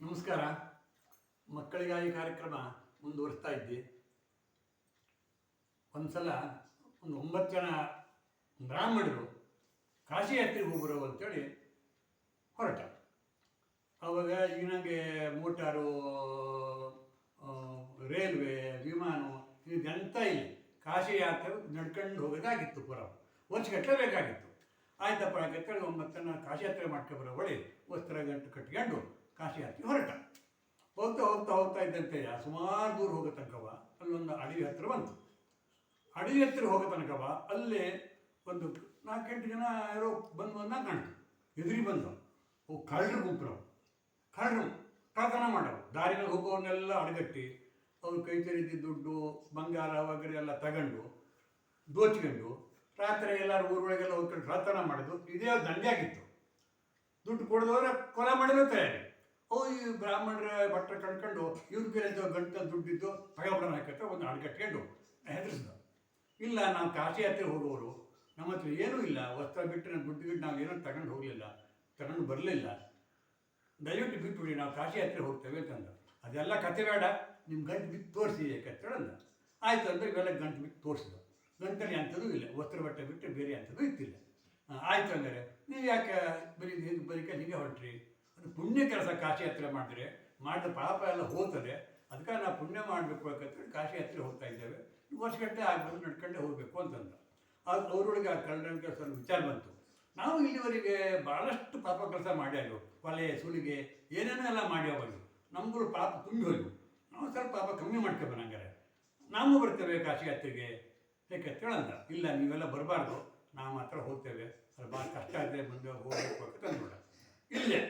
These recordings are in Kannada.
ನಮಸ್ಕಾರ. ಮಕ್ಕಳಿಗಾಗಿ ಕಾರ್ಯಕ್ರಮ ಮುಂದುವರಿಸ್ತಾ ಇದ್ದೆ. ಒಂದು ಸಲ ಒಂದು ಒಂಬತ್ತು ಜನ ಬ್ರಾಹ್ಮಣರು ಕಾಶಿ ಯಾತ್ರೆಗೆ ಹೋಗ್ಬರೋ ಅಂತೇಳಿ ಹೊರಟ. ಅವಾಗ ಈಗ ನನಗೆ ಮೋಟಾರು ರೈಲ್ವೆ, ವಿಮಾನ ಇದೆಂತ ಇಲ್ಲ. ಕಾಶಿ ಯಾತ್ರೆ ನಡ್ಕೊಂಡು ಹೋಗೋದಾಗಿತ್ತು ಪುರ. ವರ್ಷಗಟ್ಟಲೆ ಬೇಕಾಗಿತ್ತು ಆಯ್ತಪ್ಪ ಅಂತೇಳಿ ಒಂಬತ್ತು ಜನ ಕಾಶಿ ಯಾತ್ರೆ ಮಾಡ್ಕೊಬರೋ ಒಳ್ಳೆ ವಸ್ತ್ರ ಗಂಟು ಕಟ್ಕೊಂಡು ಕಾಶಿ ಹಾಕಿ ಹೊರಟ. ಹೋಗ್ತಾ ಹೋಗ್ತಾ ಹೋಗ್ತಾ ಇದ್ದಂತೆ ಸುಮಾರು ದೂರ ಹೋಗೋ ತನಕವ ಅಲ್ಲೊಂದು ಅಡವಿ ಹತ್ತಿರ ಬಂತು. ಅಡವಿ ಹತ್ತಿರ ಹೋಗೋ ತನಕವ ಅಲ್ಲೇ ಒಂದು ನಾಲ್ಕೆಂಟು ಜನ ಯಾರೋ ಬಂದು ಕಾಣ್ತು. ಎದುರಿ ಬಂದು ಓ, ಕಳ್ಳರು ಗುಂಪರು ಕಳ್ಳರು. ಕಳ್ತನ ಮಾಡೋರು ದಾರಿನಲ್ಲಿ ಹೋಗೋವನ್ನೆಲ್ಲ ಅಡಗಟ್ಟಿ ಅವ್ರು ಕೈ ತೆರೆದಿ ದುಡ್ಡು, ಬಂಗಾರ ವಗರೆ ಎಲ್ಲ ತಗೊಂಡು, ದೋಚ್ಕೊಂಡು ರಾತ್ರಿ ಎಲ್ಲರೂ ಊರೊಳಗೆಲ್ಲ ಹೋಗ್ಕೊಂಡು ಕಳ್ತನ ಮಾಡೋದು ಇದೇ ದಂಧೆ ಆಗಿತ್ತು. ದುಡ್ಡು ಕೊಡದವ್ರೆ ಕೊಲೆ ಮಾಡಲು ತಯಾರಿ. ಓ ಈ ಬ್ರಾಹ್ಮಣರ ಭಟ್ರ ಕಂಡ್ಕೊಂಡು ಇವ್ರ ಬೇರೆ ಗಂಟ ದುಡ್ಡಿದ್ದು ತಗೊಬಿಡೋಣ ಹಾಕತ್ತೆ ಒಂದು ಅಡ್ಗಟ್ಕೊಂಡು ಹೆದರಿಸ್ದ ಇಲ್ಲ ನಾವು ಕಾಶಿ ಯಾತ್ರೆ ಹೋಗೋರು ನಮ್ಮ ಹತ್ರ ಏನೂ ಇಲ್ಲ, ವಸ್ತ್ರ ಬಿಟ್ಟು ನಾನು ದುಡ್ಡು ಗಿಟ್ಟು ನಾವು ಏನೋ ತಗೊಂಡು ಹೋಗಲಿಲ್ಲ, ತಗೊಂಡು ಬರಲಿಲ್ಲ. ದಯವಿಟ್ಟು ಬಿಟ್ಬಿಡಿ, ನಾವು ಕಾಶಿ ಯಾತ್ರೆ ಹೋಗ್ತೇವೆ ಅಂತಂದ. ಅದೆಲ್ಲ ಕತೆ ಬೇಡ ನಿಮ್ಮ ಗಂಟು ಬಿಟ್ಟು ತೋರಿಸಿ ಯಾಕಂತೇಳಿ ಅಂದ. ಆಯ್ತು ಅಂದರೆ ಇವೆಲ್ಲ ಗಂಟು ಬಿಟ್ಟು ತೋರಿಸಿದ ಗಂಟಲ್ಲಿ ಅಂಥದ್ದು ಇಲ್ಲ, ವಸ್ತ್ರ ಬಟ್ಟೆ ಬಿಟ್ಟು ಬೇರೆ ಅಂಥದ್ದು ಇತ್ತಿಲ್ಲ. ಆಯಿತು ಆಯ್ತು ಅಂದರೆ ನೀವು ಯಾಕೆ ಬರೀ ಇದು ಬರೀ ಹೀಗೆ ಹೊರಟ್ರಿ? ಅದು ಪುಣ್ಯ ಕೆಲಸ ಕಾಶಿ ಯಾತ್ರೆ ಮಾಡಿದ್ರೆ, ಮಾಡಿದ ಪಾಪ ಎಲ್ಲ ಹೋಗ್ತದೆ ಅದಕ್ಕೆ ನಾವು ಪುಣ್ಯ ಮಾಡಬೇಕು ಯಾಕಂತೇಳಿ ಕಾಶಿ ಯಾತ್ರೆ ಹೋಗ್ತಾ ಇದ್ದೇವೆ. ವರ್ಷಗಟ್ಟಲೆ ಆಗ್ಬೋದು, ನಡ್ಕೊಂಡೇ ಹೋಗಬೇಕು ಅಂತಂದ. ಅದು ಅವರೊಳಗೆ ಆ ಕನ್ನಡ ಕೆಲಸ ವಿಚಾರ ಬಂತು. ನಾವು ಇಲ್ಲಿವರೆಗೆ ಭಾಳಷ್ಟು ಪಾಪ ಕೆಲಸ ಮಾಡ್ಯಾವ ಕೊಲೆ ಸುಲಿಗೆ, ಏನೇನೋ ಎಲ್ಲ ಮಾಡ್ಯಾವರು ನಮ್ಗಳು ಪಾಪ ತುಂಬಿ ಹೋಯ್ತು ನಾವು ಸ್ವಲ್ಪ ಪಾಪ ಕಮ್ಮಿ ಮಾಡ್ತೇವೆ ಹಂಗಾರೆ. ನಾವು ಬರ್ತೇವೆ ಕಾಶಿ ಯಾತ್ರೆಗೆ ಯಾಕೆ ಅಂದ ಇಲ್ಲ, ನೀವೆಲ್ಲ ಬರಬಾರ್ದು. ನಾವು ಮಾತ್ರ ಹೋಗ್ತೇವೆ. ಅದು ಭಾಳ ಕಷ್ಟ ಇದೆ ಮುಂದೆ ಹೋಗಬೇಕು ಅಂತ ನೋಡ ಇಲ್ಲೇ,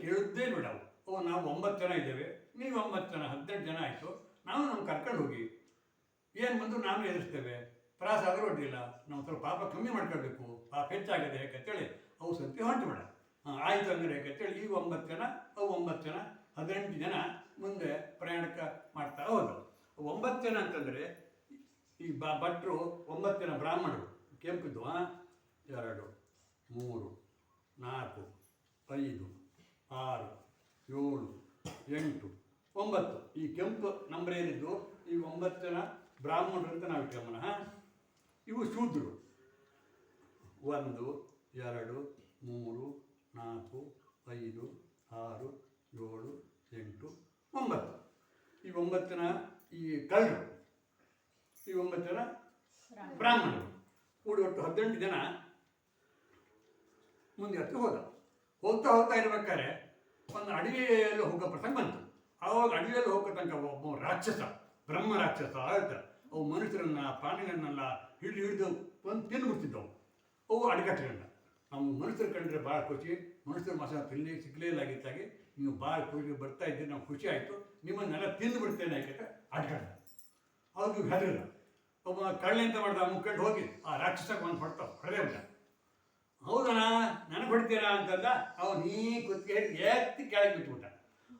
ಕೇಳಿದ್ದೇ ನೋಡವು ಓ, ನಾವು ಒಂಬತ್ತು ಜನ ಇದ್ದೇವೆ, ನೀವು ಒಂಬತ್ತು ಜನ, ಹದಿನೆಂಟು ಜನ ಆಯಿತು, ನಾವು ನಮ್ಮ ಕರ್ಕೊಂಡು ಹೋಗಿ. ಏನು ಬಂದು ನಾನು ಎದುರಿಸ್ತೇವೆ. ತ್ರಾಸ ಆದರೂ ಅಡ್ಡಿಲ್ಲ ನಾವು ಸ್ವಲ್ಪ ಪಾಪ ಕಮ್ಮಿ ಮಾಡ್ಕೊಳ್ಬೇಕು. ಪಾಪ ಹೆಚ್ಚಾಗಿದೆ ಯಾಕಂತೇಳಿ, ಅವು ಸತ್ಯ ಹೊಂಟು ಬೇಡ. ಆಯಿತು ಅಂದರೆ ಯಾಕಂತೇಳಿ, ಈ ಒಂಬತ್ತು ಜನ ಅವು ಒಂಬತ್ತು ಜನ, ಹದಿನೆಂಟು ಜನ ಮುಂದೆ ಪ್ರಯಾಣಕ್ಕೆ ಮಾಡ್ತಾ ಹೋದರು. ಒಂಬತ್ತು ಜನ ಅಂತಂದರೆ, ಈ ಬ, ಭಟ್ರು ಒಂಬತ್ತು ಜನ ಬ್ರಾಹ್ಮಣರು, ಕೆಂಪಿದ್ದು? ಎರಡು, ಮೂರು, ನಾಲ್ಕು ಐದು ಆರು ಏಳು ಎಂಟು ಒಂಬತ್ತು. ಈ ಕೆಂಪು ನಂಬರ್ ಏನಿದ್ದು? ಈ ಒಂಬತ್ತು ಜನ ಬ್ರಾಹ್ಮಣರು ಅಂತ ನಾವು ಗಮನ ಇವು ಶೂದ್ರರು ಒಂದು ಎರಡು ಮೂರು ನಾಲ್ಕು ಐದು ಆರು ಏಳು ಎಂಟು ಒಂಬತ್ತು. ಈ ಒಂಬತ್ತು ಜನ ಈ ಕಳ್ಳರು. ಈ ಒಂಬತ್ತು ಜನ ಬ್ರಾಹ್ಮಣರು. ಕೂಡಿ ಒಟ್ಟು ಹದಿನೆಂಟು ಜನ ಮುಂದೆ ಹತ್ತು ಹೋದ. ಹೋಗ್ತಾ ಹೋಗ್ತಾ ಇರ್ಬೇಕಾದ್ರೆ ಒಂದು ಅಡವಿಯಲ್ಲಿ ಹೋಗೋ ಪ್ರಸಂಗ ಬಂತು. ಆವಾಗ ಅಡವಿಯಲ್ಲಿ ಹೋಗೋ ತನಕ ಒಬ್ಬ ರಾಕ್ಷಸ, ಬ್ರಹ್ಮ ರಾಕ್ಷಸ ಆಯ್ತ ಅವು ಮನುಷ್ಯರನ್ನ, ಪ್ರಾಣಿಗಳನ್ನೆಲ್ಲ ಹಿಡಿದು ಹಿಡಿದು ಒಂದು ತಿಂದುಬಿಡ್ತಿದ್ದವು ಅವು ಅಡಗಟ್ಟುಗಳನ್ನ ನಾವು ಮನುಷ್ಯರು ಕಂಡ್ರೆ ಭಾಳ ಖುಷಿ. ಮನುಷ್ಯರ ಮಾಸ ತಿನ್ನಿ ಸಿಗಲೇ ಇಲ್ಲ ಆಗಿತ್ತಾಗಿ ನೀವು ಭಾಳ ಖುಷಿ ಬರ್ತಾ ಇದ್ದೀರಿ ನಾವು ಖುಷಿ ಆಯಿತು. ನಿಮ್ಮನ್ನೆಲ್ಲ ತಿಂದು ಬಿಡ್ತೇನೆ ಯಾಕೆ ಅಡ್ಗಡ್ಡ ಅವ್ರಿಗೆ ಹೆದರಿಲ್ಲ ಒಬ್ಬ ಕಳ್ಳ ಅಂತ ಮಾಡ್ದ ಮುಖಂಡು ಹೋಗಿ ಆ ರಾಕ್ಷಸಕ್ಕೆ ಒಂದು ಹೊಡ್ತಾವೆ ಹೊಡೆದೇ ಬಿಟ್ಟ. ಹೌದಣ್ಣ? ನನಗೆ ಹೊಡಿತೀರಾ ಅಂತಂದ, ಅವ ನೀ ಕುತ್ತಿಗೆ ಎತ್ತಿ ಕೆಳಗೆ ಬಿಟ್ಬಿಟ್ಟ.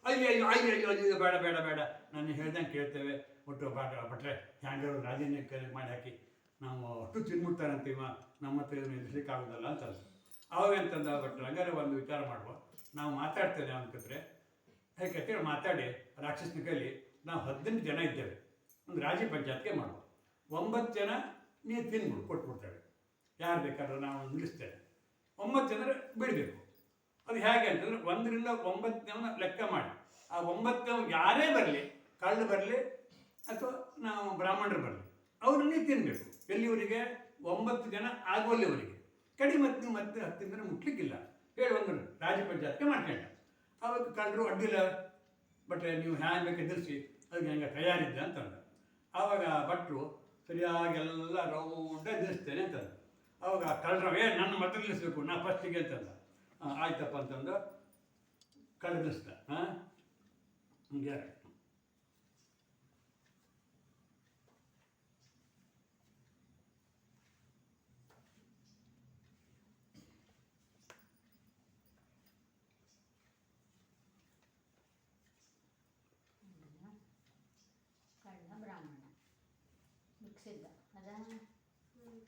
ಅಯ್ಯೋ ಅಯ್ಯೋ ಅಯ್ಯೋ ಅಯ್ಯೋ ಅಯ್ಯೋ, ಬೇಡ ಬೇಡ ಬೇಡ. ನಾನು ಹೇಳ್ದಂಗೆ ಕೇಳ್ತೇವೆ. ಒಟ್ಟು ಬಾಟ ಭಟ್ರೆ ಹ್ಯಾಂಗಾರು ರಾಜಿನ ಕರೆ ಮಾಡಿ ಹಾಕಿ. ನಾವು ಅಷ್ಟು ತಿನ್ಬಿಡ್ತಾರಂತ ಇವ. ನಮ್ಮ ಹತ್ರ ಇದನ್ನು ಎದುರಿಸಲಿಕ್ಕಾಗೋದಲ್ಲ ಅಂತ ಅವಾಗ ಅಂತಂದ ಭಟ್ರು, ಹಂಗಾರೆ ಒಂದು ವಿಚಾರ ಮಾಡುವ. ನಾವು ಮಾತಾಡ್ತೇವೆ ಅನ್ಕತ್ರೆ. ಹೇಗೆ ಮಾತಾಡಿ. ರಾಕ್ಷಸನ ಕೈಲಿ ನಾವು ಹದಿನೆಂಟು ಜನ ಇದ್ದೇವೆ. ಒಂದು ರಾಜಿ ಪಂಚಾಯತ್ಗೆ ಮಾಡುವ. ಒಂಬತ್ತು ಜನ ನೀರು ತಿನ್ಬಿಡು, ಕೊಟ್ಬಿಡ್ತೇವೆ. ಯಾರು ಬೇಕಾದ್ರೂ ನಾವು ನಿಲ್ಲಿಸ್ತೇವೆ. ಒಂಬತ್ತು ಜನರು ಬಿಡಬೇಕು. ಅದು ಹೇಗೆ ಅಂತಂದ್ರೆ ಒಂದರಿಂದ ಒಂಬತ್ತು ಜನ ಲೆಕ್ಕ ಮಾಡಿ. ಆ ಒಂಬತ್ತು ಯಾರೇ ಬರಲಿ, ಕಳ್ಳು ಬರಲಿ ಅಥವಾ ನಾವು ಬ್ರಾಹ್ಮಣರು ಬರಲಿ, ಅವರನ್ನೇ ತಿನ್ನಬೇಕು ಎಲ್ಲಿವರಿಗೆ? ಒಂಬತ್ತು ಜನ ಆಗುವಲ್ಲಿವರಿಗೆ. ಕಡಿಮೆ ಮತ್ತೆ ನೀವು ಮತ್ತೆ ಹತ್ತಿನ ಜನ ಮುಟ್ಲಿಕ್ಕಿಲ್ಲ. ಹೇಳಿ ಒಂದು ರಾಜ ಪಂಚಾಯತ್ಗೆ ಮಾಡ್ಕೊಂಡ ಅವತ್ತು ಕಳ್ಳರು ಅಡ್ಡಿಲ್ಲ. ಬಟ್ ನೀವು ಹ್ಯಾಂಗ ಬೇಕು ಎದುರಿಸಿ, ಅದಕ್ಕೆ ಹೆಂಗೆ ತಯಾರಿದ್ದೆ ಅಂತಂದ ಆವಾಗ ಭಟ್ರು ಸರಿಯಾಗಿ ಎಲ್ಲ ರೌಂಡ ಎದುರಿಸ್ತೇನೆ ಅಂತಂದ ಅವಾಗ ಕಳ್ಳರ. ಏ, ನನ್ನ ಮತ ನಿಲ್ಲಿಸ್ಬೇಕು. ನಾ ಫಸ್ಟಿಗೆ ಅಂತಂದ. ಆಯ್ತಪ್ಪ ಅಂತಂದು. ಕಳ್ಳ ನಿಲ್ಲಿಸ್ದ. ಹಾಂ? ಹಂಗೆ ಕಳ್ಳ ಬ್ರಾಹ್ಮಣ. ಮಿಕ್ಸಿದ್ದ ಅದ?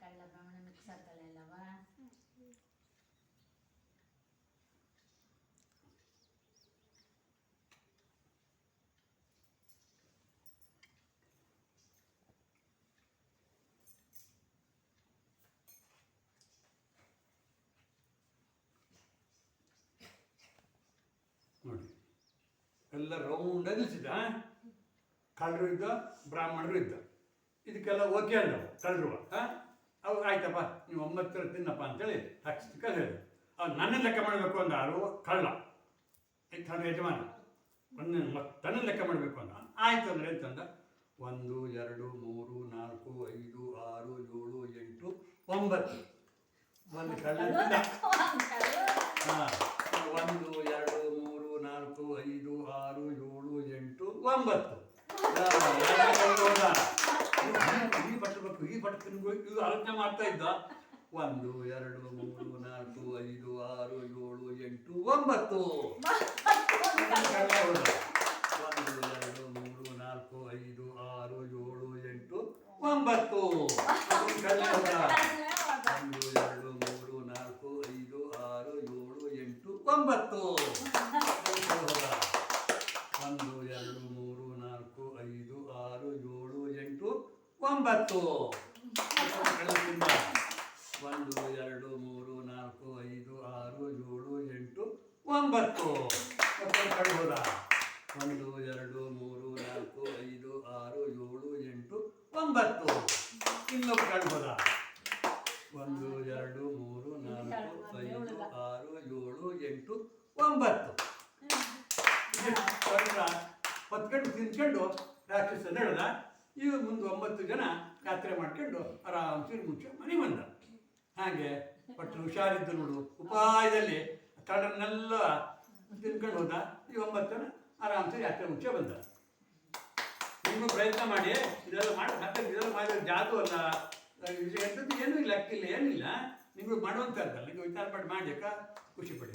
ಕಡಲೆ ಬ್ರಾಹ್ಮಣ ಮಿಕ್ಸ್ ಹಾಕಲ್ಲ ಎಲ್ಲವ? ನೋಡಿ. ಎಲ್ಲ ರೌಂಡ್ ನಿಲ್ಸಿದ್ದ ಕಳ್ಳರು ಇದ್ದ, ಬ್ರಾಹ್ಮಣರು ಇದ್ದ. ಇದಕ್ಕೆಲ್ಲ ಓಕೆ ಅಲ್ಲ? ಕಳ್ಳರು ಹಾ? ಅವು ಆಯ್ತಪ್ಪ ನೀವು ಒಂಬತ್ತರ ತಿನ್ನಪ್ಪ ಅಂತೇಳಿ ಹಾಕ್ಸಿದ ಹೇಳಿ ಅವ್ರು ನನ್ನ ಲೆಕ್ಕ ಮಾಡಬೇಕು ಅಂದ ಯಾರು ಕಳ್ಳ. ತನ್ನ ಯಜಮಾನ ಒಂದು ತನ್ನ ಲೆಕ್ಕ ಮಾಡಬೇಕು ಅಂದ. ಆಯ್ತು ಅಂದ್ರೆ ಅಂತಂದ ಒಂದು ಎರಡು ಮೂರು ನಾಲ್ಕು ಐದು ಆರು ಏಳು ಎಂಟು ಒಂಬತ್ತು. ಒಂದು ಕಳ್ಳ ಒಂದು ಎರಡು ಮೂರು ನಾಲ್ಕು ಐದು ಆರು ಏಳು ಎಂಟು ಒಂಬತ್ತು ಹಾ, ಎರಡು ಹೋದ. ಈ ಬಟ್ಟಬೇಕು ಈ ಬಟ್ಟೆ ಇದು ಆಲೋಚನೆ ಮಾಡ್ತಾ ಇದ್ದ. ಒಂದು ಎರಡು ಮೂರು ನಾಲ್ಕು ಐದು ಆರು ಏಳು ಎಂಟು ಒಂಬತ್ತು. ಒಂದು ಎರಡು ಮೂರು ನಾಲ್ಕು ಐದು ಆರು ಏಳು ಎಂಟು ಒಂಬತ್ತು. ಒಂದು ಎರಡು ಮೂರು ನಾಲ್ಕು ಐದು ಆರು ಏಳು ಎಂಟು ಒಂಬತ್ತು. ಒಂದು ಎರಡು ಮೂರು ನಾಲ್ಕು ಐದು ಆರು ಏಳು ಎಂಟು ಒಂಬತ್ತು. ಕಳ್ಳದಿಂದ ಒಂದು ಎರಡು ಮೂರು ನಾಲ್ಕು ಐದು ಆರು ಏಳು ಎಂಟು ಒಂಬತ್ತು. ಕಳ್ಬೋದ ಒಂದು ಎರಡು ಮೂರು ನಾಲ್ಕು ಐದು ಆರು ಏಳು ಎಂಟು ಒಂಬತ್ತು. ಇನ್ನೊಬ್ಬ ಕಳ್ಬೋದ ಒಂದು ಎರಡು ಮೂರು ನಾಲ್ಕು ಐದು ಆರು ಏಳು ಎಂಟು ಒಂಬತ್ತು. ಹೊತ್ಕೊಂಡು ತಿನ್ಕೊಂಡು ರಾಕ್ಷಸ ನಡೆದ ಇವ ಮುಂದೆ ಒಂಬತ್ತು ಜನ ಯಾತ್ರೆ ಮಾಡ್ಕೊಂಡು ಆರಾಮ್ಸಿ ಮುಂಚೆ ಮನೆ ಬಂದ. ಹಾಗೆ ಒಟ್ಟು ಹುಷಾರಿದ್ದು ನೋಡು. ಉಪಾಯದಲ್ಲಿ ಕಡನ್ನೆಲ್ಲ ತಿನ್ಕೊಂಡು ಹೋದ. ಈ ಒಂಬತ್ತು ಜನ ಆರಾಮ್ಸೆ ಯಾತ್ರೆ ಮುಂಚೆ ಬಂದ. ನಿಮ್ಮ ಪ್ರಯತ್ನ ಮಾಡಿ, ಇದೆಲ್ಲ ಮಾಡಿ. ಮತ್ತೆ ಇದೆಲ್ಲ ಮಾಡಿದ್ರೆ ಜಾದು ಅಲ್ಲ. ಎಂಥದ್ದು ಏನೂ ಇಲ್ಲ, ಅಕ್ಕಿಲ್ಲ, ಏನಿಲ್ಲ. ನೀವು ಮಾಡುವಂಥದ್ದಲ್ಲ. ನೀವು ವಿಚಾರ ಮಾಡಿ ಮಾಡಿ ಖುಷಿ ಪಡಿ.